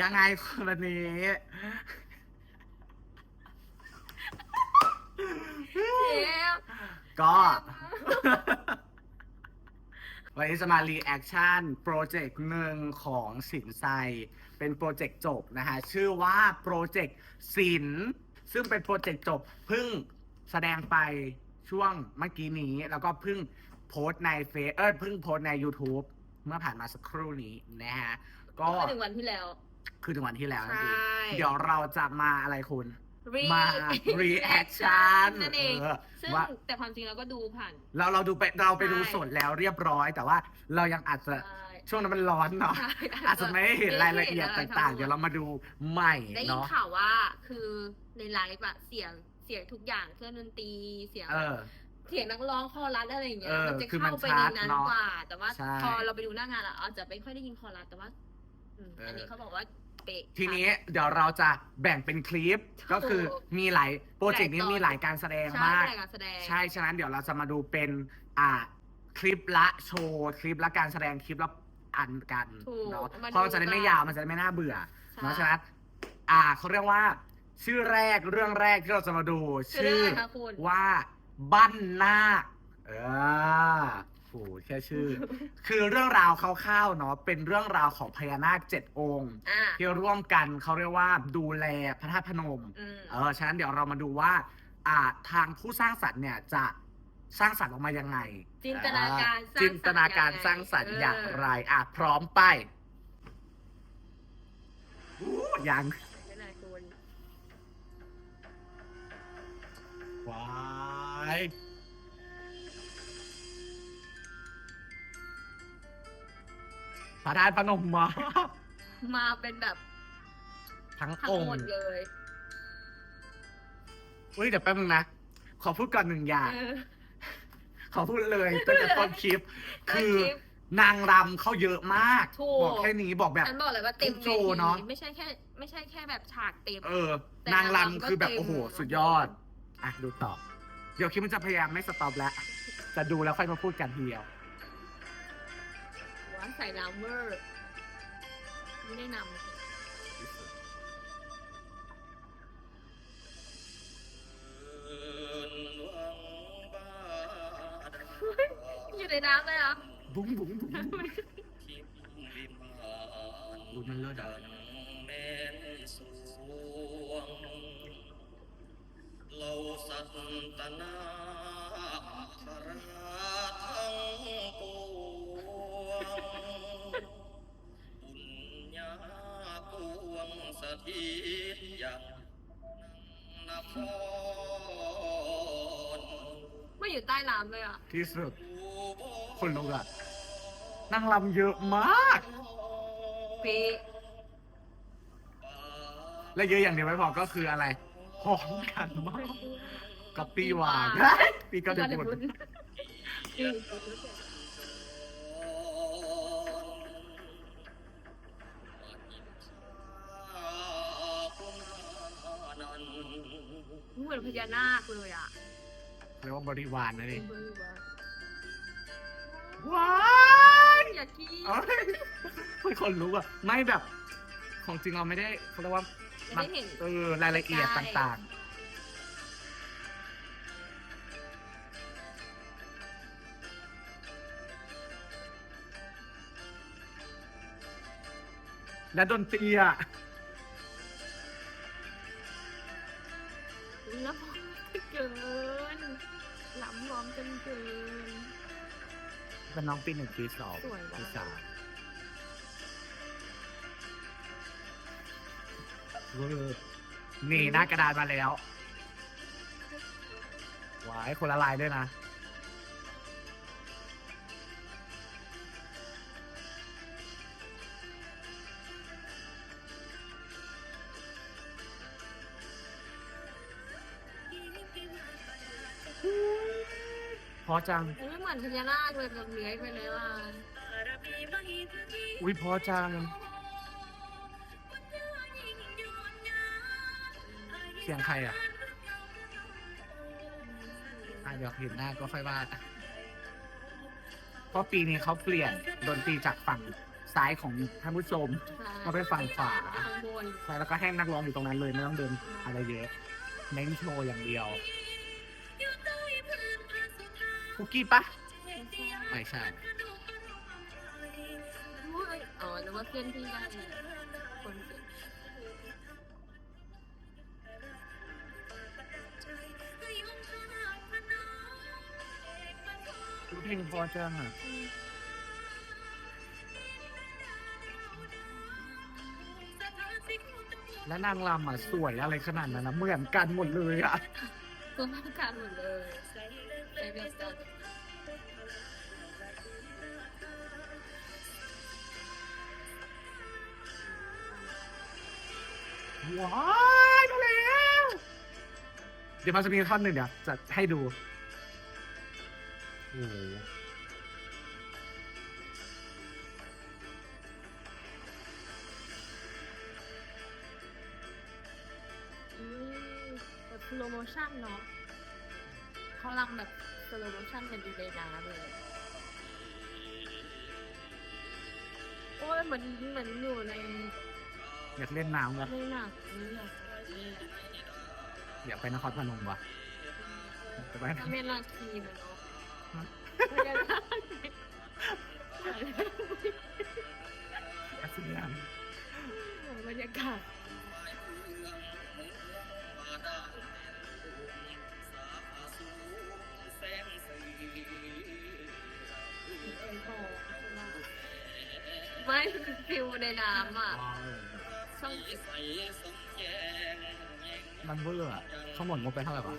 ยังไงคนนี้เชฟก็ วันนี้จะมารีแอคชั่นโปรเจกต์หนึ่งของสินไซเป็นโปรเจกต์จบนะฮะชื่อว่าโปรเจกต์สิน ซึ่งเป็นโปรเจกต์จบเพิ่งแสดงไปช่วงเมื่อกี้นี้ แล้วก็เพิ่งโพสต์ในเฟซเออเพิ่งโพสต์ใน YouTube เมื่อผ่านมาสักครู่นี้นะฮะ ก็ ก็ถึงวันที่แล้ว คือถึงวันที่แล้วใช่นั่นเองเดี๋ยวเราจะมาอะไรคุณ รีมา reaction นั่นเองเออซึ่งว่า แต่ความจริงเราก็ดูผ่าน เราเราดูไปเราไปดูใช่ สดแล้วเรียบร้อย แต่ว่าเรายังอาจจะใช่ช่วงนั้นมันร้อนเนาะใช่อาจจะไม่ได้เห็นรายละเอียดไม่ได้เห็นอะไรต่างทั้ๆงหมดเดี๋ยวเรามาดูใหม่ได้ยินเนาะข่าวว่าคือในไลฟ์อะเสียงเสียงทุกอย่างเครื่องดนตรีเสียง เออ เสียงนักร้องคอรัสอะไรอย่างเงี้ยเออมันจะคือมันเข้าไปในนั้นชัดเนอะกว่า แต่ว่าใช่ พอเราไปดูหน้างานอะอาจจะไม่ค่อยได้ยินคอรัสแต่ว่า อืมเอออัอันนี้เขาบอกว่าเป๊ะ ทีนี้เดี๋ยวเราจะแบ่งเป็นคลิปถูกก็คือมีหลายโปรเจกต์นี้หลายตอนมีหลายการแสดงใช่มาก เป็นการแสดง ใช่ ฉะนั้นเดี๋ยวเราจะมาดูเป็นอ่าคลิปละโชว์คลิปละการแสดงคลิปละอันกันถูกเนาะมาดูเพราะมันจะได้ไม่กันยาวมันจะได้ไม่น่าเบื่อใช่เนาะฉะนั้นอ่าเขาเรียกว่า ชื่อแรกเรื่องแรกที่เราจะมาดู ชื่อชื่ออะไรคะคุณ ว่าบ้านนาคเออ โหแค่ชื่อ คือเรื่องราวคร่าวๆเนาะเป็นเรื่องราวของพญานาคเจ็ดองค์ อ่าที่ร่วมกันเขาเรียกว่าดูแลพระธาตุพนม อืม เออ ฉะนั้นเดี๋ยวเรามาดูว่าอ่าทางผู้สร้างสรรค์เนี่ยจะสร้างสรรค์ออกมายังไงจินตนาการสร้างสรรค์จินตนาการสร้างสรรค์เออออ ย่างไรอะพร้อมไปอู้ยังไม่เป็นไรคุณว้าย พระธาตุพนมมามาเป็นแบบทั้งทั้งองหมดค์เลยเฮ้ยเดี๋ยวแป๊บนึงนะ ขอพูดก่อนหนึ่งอย่าง เออขอพูดเลยตั้งแต่ต้นคลิปต้นคลิปคือนางรำเขาเยอะมาก ถูก บอกแค่นี้บอกแบบ ฉันบอกเลยว่าเต็มทุกเวโชว์ทีเนอะไม่ใช่แค่ ไม่ใช่แค่แบบฉากเต็ม เออ แต่นางนางรำรำคือแบบก็เต็มโอ้โหสุดยอด อะ ดูต่อ เดี๋ยวคลิปมันจะพยายามไม่สต็อปแล้ว จะดูแล้วค่อยมาพูดกันทีเดียว หัวใส่ลามเวอร์ไม่ได้นำอยู่ในน้ำเลยเหรอบุ้งบุ้งบุ้งบุ้งดูมันเลิศอะเราสัตตนาคร ไม่อยู่ใต้น้ำเลยอะ ที่สุด คนลุกอะนางรำเยอะมาก เป๊ะและเยอะอย่างเดียวไม่พอก็คืออะไรหอมกันมากกับปีหวานปีก็เดือดบุญเหมือนพญานาคเลยอะ เรียกว่าบริวารนั่นเองเบอร์ว่าว้ายอยากกินเอ้ยไม่คนรู้อะ ไม่แบบ ของจริงเราไม่ได้เขาเรียกว่าไม่ได้เห็น เออรายละเอียดใช่ต่างๆ และดนตรีอะ ล้วพอเกินล้ำล้อมจนเกิน เป็นน้องปีหนึ่งปีสองสวยมากปีสามเวอร์นี่หน้ากระดานมาแล้วหวายคนละลายด้วยนะ พอจัง มันไม่เหมือนพญานาคเลยแบบเลื้อยไปเลยว่ะอุ้ยพอจัง เสียงใครอะอะเดี๋ยวเห็นหน้าก็ค่อยว่ากันเพราะปีนี้เขาเปลี่ยนดนตรีจากฝั่งซ้ายของท่านผู้ชมก็ไปฝั่งขวา ข้างบนใช่แล้วก็ให้นักร้องอยู่ตรงนั้นเลยไม่ต้องเดินอะไรเยอะ เน้นโชว์อย่างเดียว คุกกี้ปะไม่ใช่ อ๋อหรือว่าเพื่อนที่ได้คนเสียงเพลงพอจังอะและนางรำอะสวยอะไรขนาดนั้นนะเหมือนกันหมดเลยอะ ตัวมาการหมดเลย ว้ายมาแล้วเดี๋ยวมันจะมีท่อนหนึ่งเดี๋ยวจะให้ดูโอ้โหอืมแบบสโลโมชั่นเนาะเขาลำแบบสโลโมชั่นกันอยู่ในน้ำเลยโอ้ยเหมือนเหมือนอยู่ใน อยากเล่นน้ำวะในหนังนี่หนังนี่อยากไปนครพนมวะจะไปไหนถ้าเป็นราคีนะเนาะฮะไม่ได้อาเซียนบรรยากาศไม่ฟิวในน้ำอะ ช่องมันเบื่อร์อะเขาหมดงบไปเท่าไหร่วะ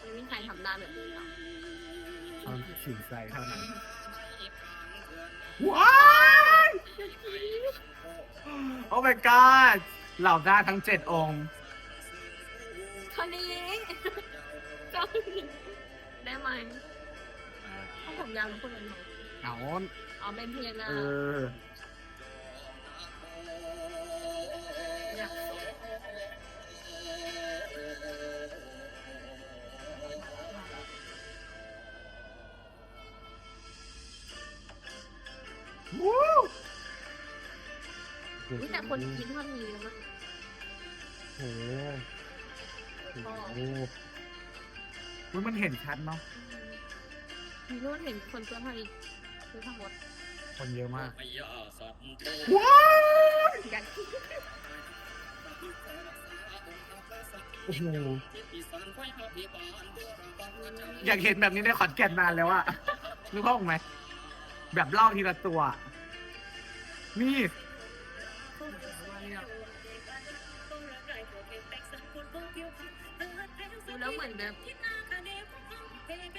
ไม่มีใครทำหน้าแบบนี้หรอกเอาสินใจเท่านั้นว้ายโอ้ my god เหล่าได้ทั้งเจ็ดองค์คนนี้เจ้าหญิงได้ไหม ถ้าผมยาวทุกคนเลยไหมเอาอ๋อเป็นเพียงนะเอออยากวู้อุ๊ยแต่คนคิดว่ามีแล้วมันโอ้โหโอ้โหอุ๊ยมันเห็นชัดเนาะมี รู้เห็นคนตัวเท่านี้คือทั้งหมดคนเยอะมากว้ว้ายอยากโอ้โหอยากเห็นแบบนี้ในขอนแก่นนานแล้วอะนึกภาพออกไหมแบบเล่าทีละตัว นี่ ดูแล้วเหมือนแบบ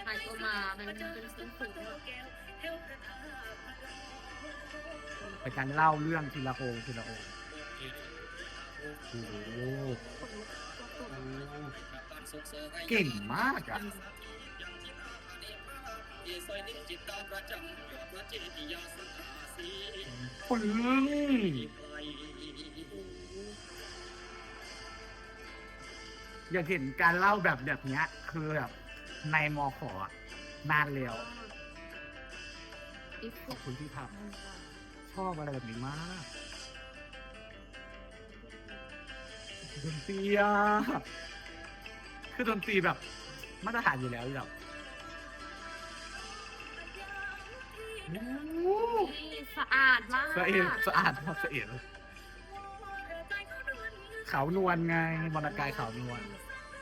หายตัวมาเป็นเป็นเส้นสูงเป็นการเล่าเรื่องทีละองค์ทีละองค์โอ้โหเก่งมากอะปึ้ง อยากเห็นการเล่าแบบแบบเนี้ย คือแบบในมอขอะนานแล้วอีกขอบคุณที่ทำชอบอะไรแบบนี้มากดนตรีอะคือดนตรีแบบ มาตรฐานอยู่แล้วแบบโอ้โหนี่ สะอาดมากสะเอ็ดสะอาดครับสะเอ็ดขาวนวลไงบรรยากาศขาวนวล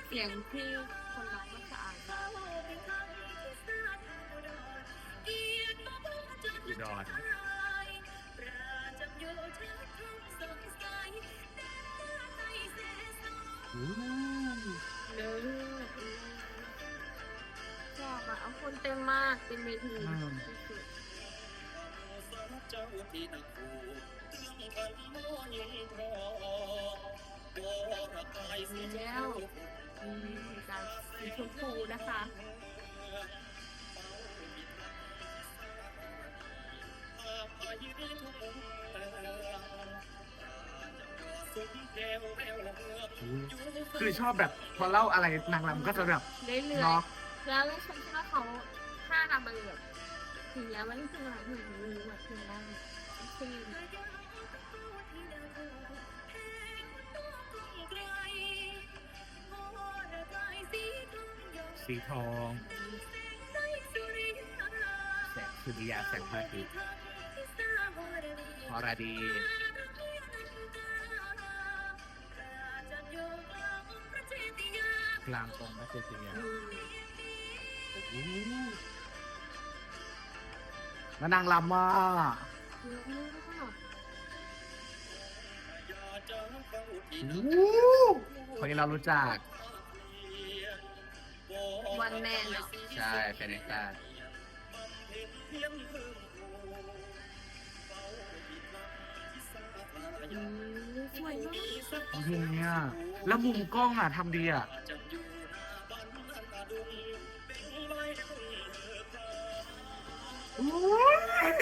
เสียงที่คนร้องก็สะอาดมากอุดรอู้เลิศชอบอะเอาคนเต็มมากเป็นเวทีาที่สุดแล้วมีการสีชมพูนะคะคือชอบแบบพอเล่าอะไรนางรำก็จะแบบเรื่อยเนาะแล้วฉันคิดว่าเขาถ้าทำมันแบบ อย่างเงี้ยมันคืออะไรถึงรู้แบบถึงได้คือสีทองแสงสุริยาแสงพระอาทิตย์พรดีกลางตรงพระเจดีย์ แล้วนางรำมาเยอะมากคนนี้เรารู้จัก วันแมนเหรอใช่เฟเนต้าอืมสวยมากโอ้โหเนี่ยแล้วมุมกล้องอะทำดีอะโอ้ ย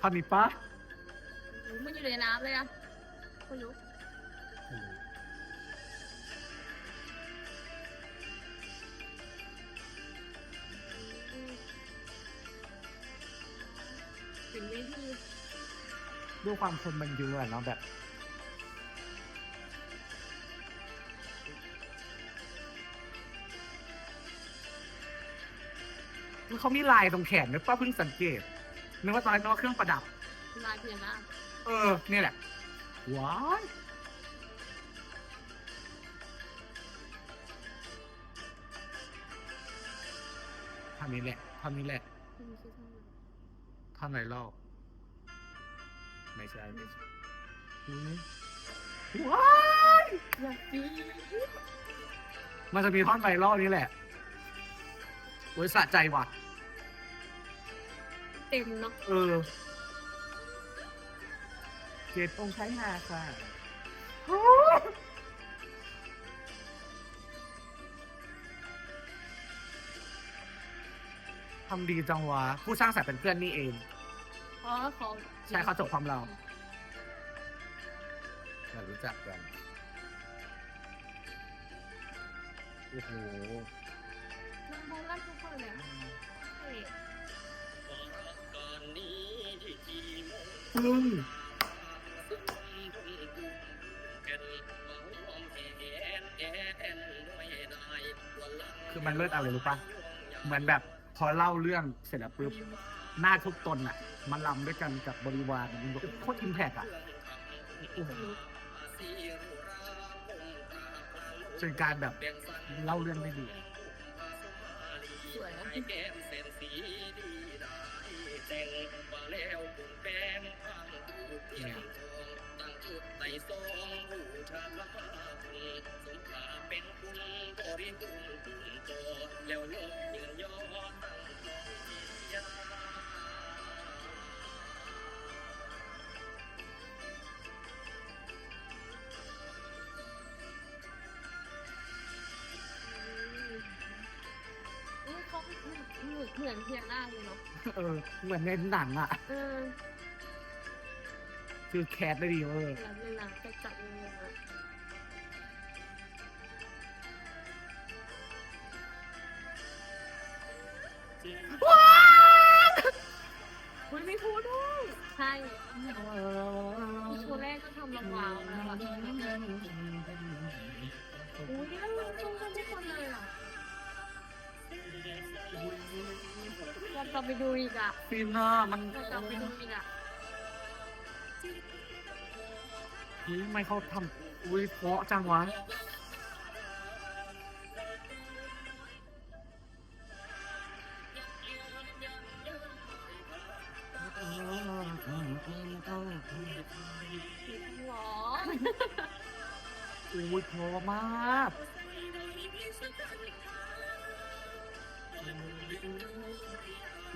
พันนี้ปะมันอยู่ในน้ำเลยอะคุณลุกถึงไม่ที่ด้วยความคนมันเยอะอะเนาะแบบ เขามีลายตรงแขนนึกป้าเพิ่งสังเกตนึกว่าตอนแรกนึกว่าเครื่องประดับ ลายเพียนมากเออนี่แหละว้ายท่านี้แหละท่านี้แหละไม่ใช่ท่านั้นท่านไหนเล่าไม่ใช่ไม่ใช่อุ๊ยว้ายอยากกินมันจะมีท่อนไวรัลนี้แหละโอ้ยสะใจว่ะ เต็มเนาะเออเกตองค์ใช้งาค่ะ ทำดีจังวะ ผู้สร้างสรรค์เป็นเพื่อนนี่เองเพราะเขาใช่เขาจบความเราเรารู้จักกัน โอ้โห ซึ่งคือมันเลิศอะไรรู้ปะเหมือนแบบพอเล่าเรื่องเสร็จแล้วปุ๊บหน้าทุกตนอะ มันลำด้วยกันกับบริวารมันแบบโคตรอิมแพกอะโอ้โหจนการแบบเล่าเรื่องได้ดีสวยนะแก้มเส้นสีดีได้แต่งมาแล้วปุ่นแป้งข้างดูเพียงทองตั้งจุดไต่ซองบูชาละมาคุณสมภาเป็นคุณบริบูรณ์คุณโตแล้วยกยืน เลยเนาะเออ เหมือนในหนังอะ เออคือแคสได้ดีเออแล้วเวลาจะจับมืออะอุ้ยไม่พูดด้วยใช่โชว์แรกก็ทำลำวาวแล้วอะอุ้ยแล้วมันตรงกันทุกคนเลยอะ อยากกลับไปดูอีกอะฟินอะมันอยากกลับไปดูอีกอะอุ้ยทำไม่เขาทำอุ้ยเพราะจังวะหรออุ้ยเพราะมาก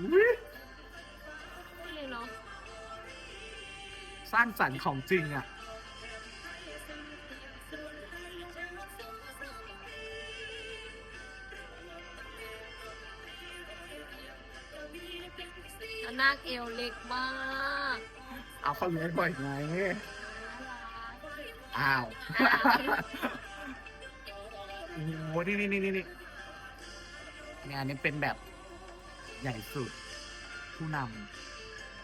อุ้ยนี่เนาะสร้างสรรค์ของจริงอะ แล้วนาคเอวเล็กมากเอาเขาเลี้ยงบ่อยไงน่ารักอ้าวอ้าว โอ้โหนี่นี่นี่นี่ งานนี้เป็นแบบใหญ่สุด ผู้น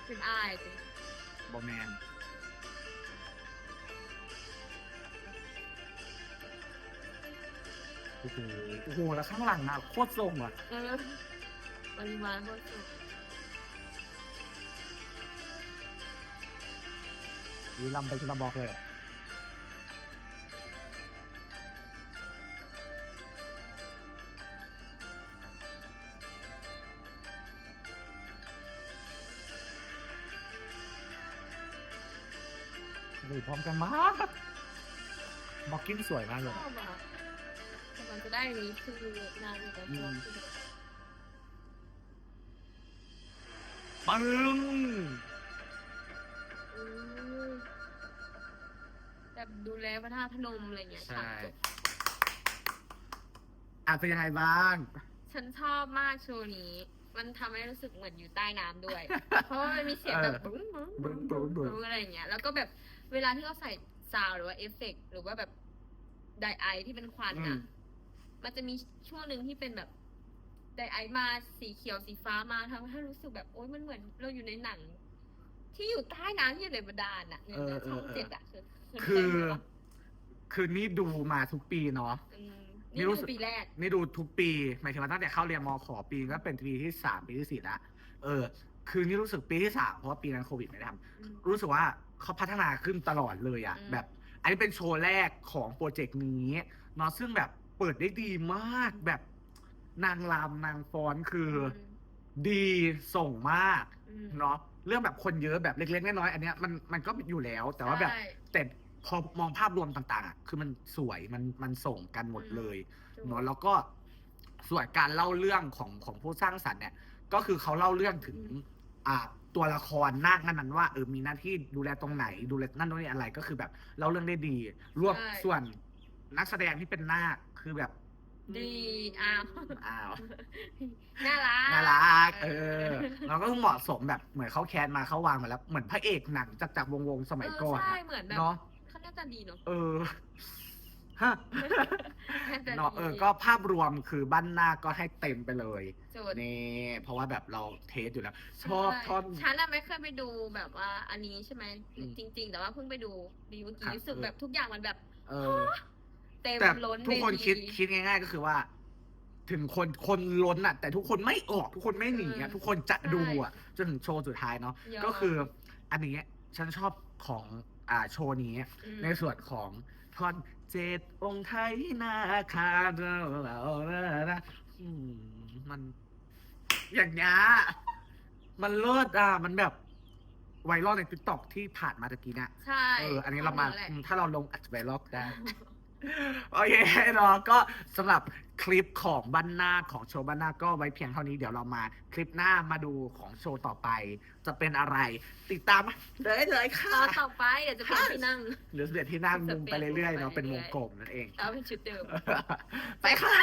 เป็นอายจริงำบอแมนโอ้โหโอ้โหแล้วข้างหลังอะ โคตรทรงอะ เออปริมาณโคตรสูงนี่ลำไปชลบอกเลยอะ ดูพร้อมกันมากบอกกิ้งสวยมากเลยชอบอะแต่มันจะได้อันนี้คือนานอยู่กับพวกที่ปึ้งอืมแบบดูแลพระธาตุพนมอะไรเงี้ยใช่ฉากจบอะเป็นยังไงบ้าง ฉันชอบมากโชว์นี้ มันทำให้รู้สึกเหมือนอยู่ใต้น้ำด้วย เพราะว่ามันมีเสียงแบบเออ บึ้งบึ้งบึ้บึ้งงบึ้บึ้งงบึ้งอะไรอย่างเงี้ย แล้วก็แบบ เวลาที่เขาใส่ซาวด์หรือว่าเอฟเฟกต์หรือว่าแบบไดไอที่เป็นควันอือะมมันจะมีช่วงหนึ่งที่เป็นแบบไดไอมาสีเขียวสีฟ้ามาทำให้รู้สึกแบบโอ๊ยมันเหมือนเราอยู่ในหนัง ที่อยู่ใต้น้ำที่อยู่ในบาดาลอะเนี่ยเออ ช่องเออเจ็ดอะคือคือเคยดูปะคือนี่ดูมาทุกปีเนาะอืมนี่นี่รู้ดูสึกปีแรก นี่ดูทุกปีหมายถึงว่าตั้งแต่เข้าเรียนมขอปีก็เป็นปีที่สามปีที่สี่ละเออ คือนี่รู้สึกปีที่สามเพราะว่าปีนั้นโควิดไม่ได้ทอืมำรู้สึกว่า เขาพัฒนาขึ้นตลอดเลยอะอืม แบบ อันนี้เป็นโชว์แรกของโปรเจกต์นี้เนาะซึ่งแบบเปิดได้ดีมากแบบนางรำนางฟ้อนคืออืมดีส่งมากอืมเนาะเรื่องแบบคนเยอะแบบเล็กๆน้อยๆอันเนี้ยมันมันก็อยู่แล้ว แต่ว่าแบบ ใช่ แต่พอมองภาพรวมต่างๆอะคือมันสวยมันมันส่งกันหมดเลยถูกเนาะแล้วก็ส่วนการเล่าเรื่องของของผู้สร้างสรรค์เนี่ย ก็คือเขาเล่าเรื่องถึงอ่า ตัวละครนาคนั้นๆว่าเออมีหน้าที่ดูแลตรงไหน ดูแลนั่นตรงนี้อะไรก็คือแบบเล่าเรื่องได้ดีรวมใช่ ส่วนนักแสดงที่เป็นนาคคือแบบดีอ้าวอ้าวน่ารัก น่ารักเออแล้วก็เหมาะสมแบบเหมือนเขาแคสมาเขาวางมาแล้วเหมือนพระเอกหนังจากจากวงวงๆสมัยก่อนเใช่ อะเหมือนแบบเนาะ เขาน่าจะดีเนาะ เออฮะน่าจะดี เนาะเออก็ภาพรวมคือบ้านหน้าก็ให้เต็มไปเลยจุดนี่เพราะว่าแบบเราเทสอยู่แล้ว ชอบใท่อนฉันอะไม่เคยไปดูแบบว่าอันนี้ใช่ไหมอืมจริง ๆ แต่ว่าเพิ่งไปดูดีเมื่อครักี้บรู้สึกเออแบบทุกอย่างมันแบบเออเต็มแต่ล้นทุกคนเวทีคิดคิดง่าย ๆ ก็คือว่า ถึงคนคนล้นอะ แต่ทุกคนไม่ออก ทุกคนไม่หนีอะเออทุกคนจะใช่ดูอะจนถึงโชว์สุดท้ายเนาะยอมก็คืออันนี้ฉันชอบของอ่าโชว์นี้อืมในส่วนของท่อน เจ็ดองค์ไทยนาคาเราเรานะอืมมัน อย่างเงี้ยมันเลิศอะ มันแบบไวรัลในทิกตอกที่ผ่านมาตะกี้เนี่ยใช่เอออันนี้เรามาแหละอืมถ้าเราลงอัดไวรัลได้ โอเคเนาะก็สำหรับ คลิปของบ้านหน้าของโชว์บ้านหน้าก็ไว้เพียงเท่านี้เดี๋ยวเรามาคลิปหน้ามาดูของโชว์ต่อไป จะเป็นอะไร ติดตามเลยเลยตค่ะอนต่อไปเดี๋ยวจะเป็นที่นั่ง หรือเสียที่นั่งมุมไปเรื่อยๆเนาะไปเป็นวเรื่งอยๆกลมนั่นเอง เอาเป็นชุดเดิม ไปค่ะ